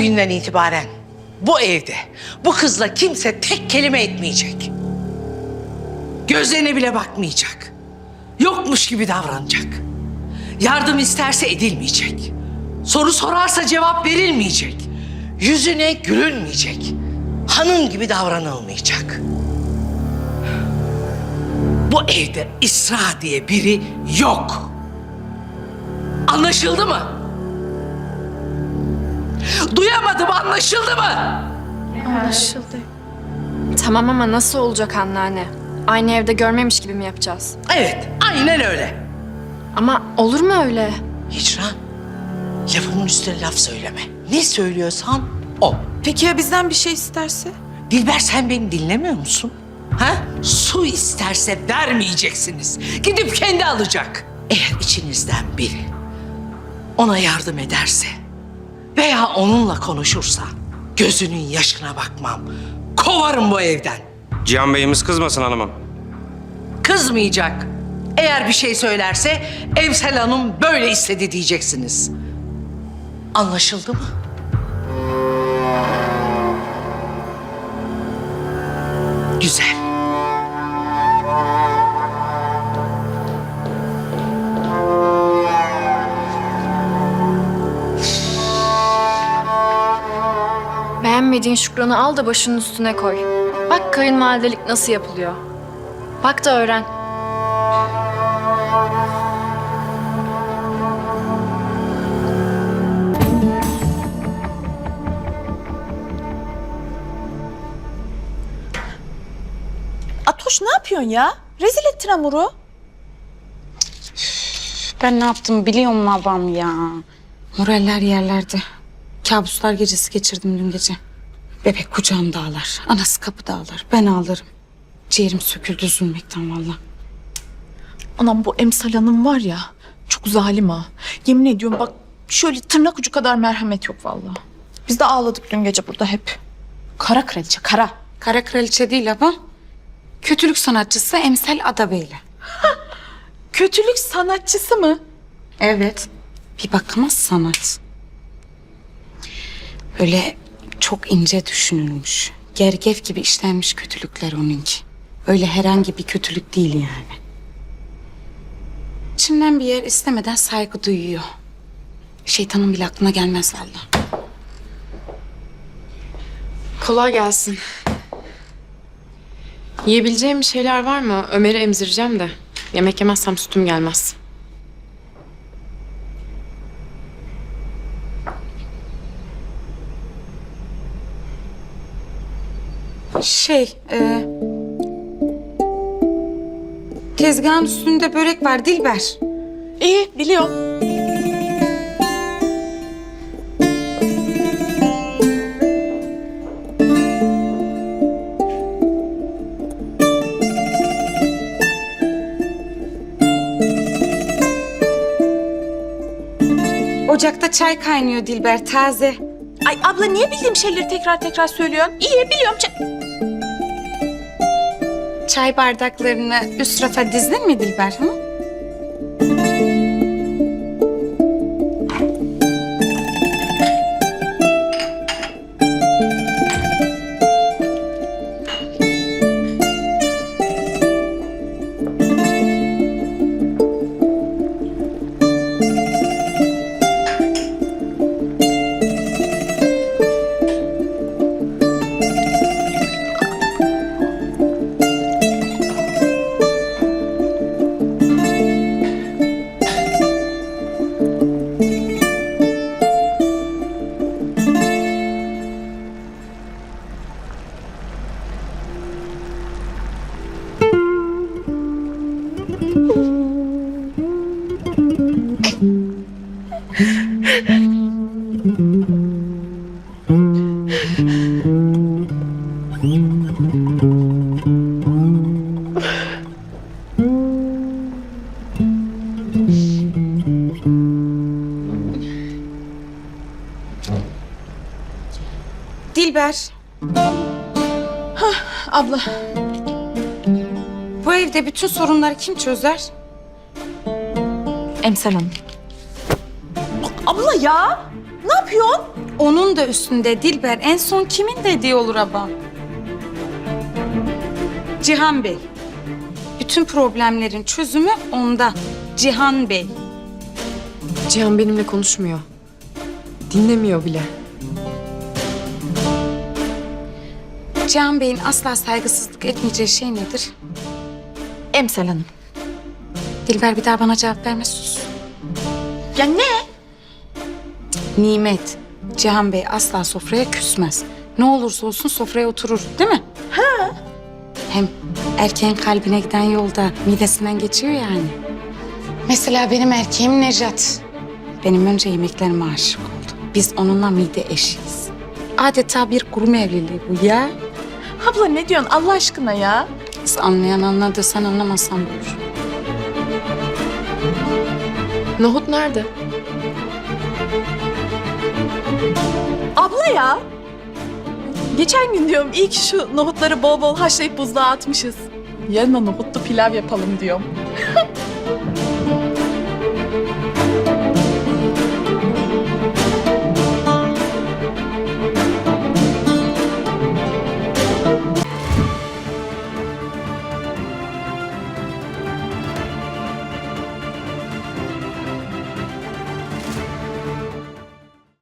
Bugünden itibaren bu evde bu kızla kimse tek kelime etmeyecek. Gözlerine bile bakmayacak. Yokmuş gibi davranacak. Yardım isterse edilmeyecek. Soru sorarsa cevap verilmeyecek. Yüzüne gülünmeyecek. Hanım gibi davranılmayacak. Bu evde İsra diye biri yok. Anlaşıldı mı? Duyamadım anlaşıldı mı? Anlaşıldı. Tamam ama nasıl olacak anneanne? Aynı evde görmemiş gibi mi yapacağız? Evet aynen öyle. Ama olur mu öyle? Hicran lafımın üstüne laf söyleme. Ne söylüyorsam o. Peki ya bizden bir şey isterse? Dilber sen beni dinlemiyor musun? Ha? Su isterse vermeyeceksiniz. Gidip kendi alacak. Eğer içinizden biri ona yardım ederse veya onunla konuşursa gözünün yaşına bakmam. Kovarım bu evden. Cihan Bey'imiz kızmasın hanımım. Kızmayacak. Eğer bir şey söylerse Emsel Hanım böyle istedi diyeceksiniz. Anlaşıldı mı? Beğenmediğin Şükran'ı al da başının üstüne koy. Bak kayınvalidelik nasıl yapılıyor. Bak da öğren. Atoş ne yapıyorsun ya? Rezil ettin hamuru. Ben ne yaptım biliyor musun abam ya? Moraller yerlerde. Kabuslar gecesi geçirdim dün gece. Bebek kucağımda ağlar. Anası kapıda ağlar. Ben ağlarım. Ciğerim söküldü üzülmekten valla. Anam bu Emsal Hanım var ya çok zalim ha. Yemin ediyorum bak şöyle tırnak ucu kadar merhamet yok vallahi. Biz de ağladık dün gece burada hep. Kara kraliçe kara. Kara kraliçe değil ama kötülük sanatçısı Emsel Adabeyli. Kötülük sanatçısı mı? Evet. Bir bakıma sanat. Böyle çok ince düşünülmüş. Gergef gibi işlenmiş kötülükler onunki. Öyle herhangi bir kötülük değil yani. İçimden bir yer istemeden saygı duyuyor. Şeytanın bile aklına gelmez valla. Kolay gelsin. Yiyebileceğim bir şeyler var mı? Ömer'i emzireceğim de. Yemek yemezsem sütüm gelmez. Şey, e, tezgahın üstünde börek var Dilber. İyi biliyorum. Ocakta çay kaynıyor Dilber taze. Ay abla niye bildiğim şeyleri tekrar tekrar söylüyorsun? İyi biliyorum. Ç- Çay bardaklarını üst rafa dizdin mi Dilber? Hı? Dilber, abla bu evde bütün sorunları kim çözer? Emsal Hanım. Abla ya ne yapıyorsun? onun da üstünde Dilber en son kimin dediği olur abam? Cihan Bey. Bütün problemlerin çözümü onda. Cihan Bey. Cihan benimle konuşmuyor. Dinlemiyor bile. Cihan Bey'in asla saygısızlık etmeyeceği şey nedir? Emsal Hanım. Dilber bir daha bana cevap verme sus. Ya ne? Nimet. Cihan Bey asla sofraya küsmez. Ne olursa olsun sofraya oturur değil mi? Ha. Hem erkeğin kalbine giden yolda midesinden geçiyor yani. Mesela benim erkeğim Nejat. Benim önce yemeklerime aşık oldu. Biz onunla mide eşiyiz. Adeta bir kurum evliliği bu ya. Abla ne diyorsun Allah aşkına ya? Kız anlayan anladı, sen anlamazsan olur. Nohut nerede? Abla ya. Geçen gün diyorum iyi ki şu nohutları bol bol haşlayıp buzluğa atmışız. Yarın da nohutlu pilav yapalım diyorum.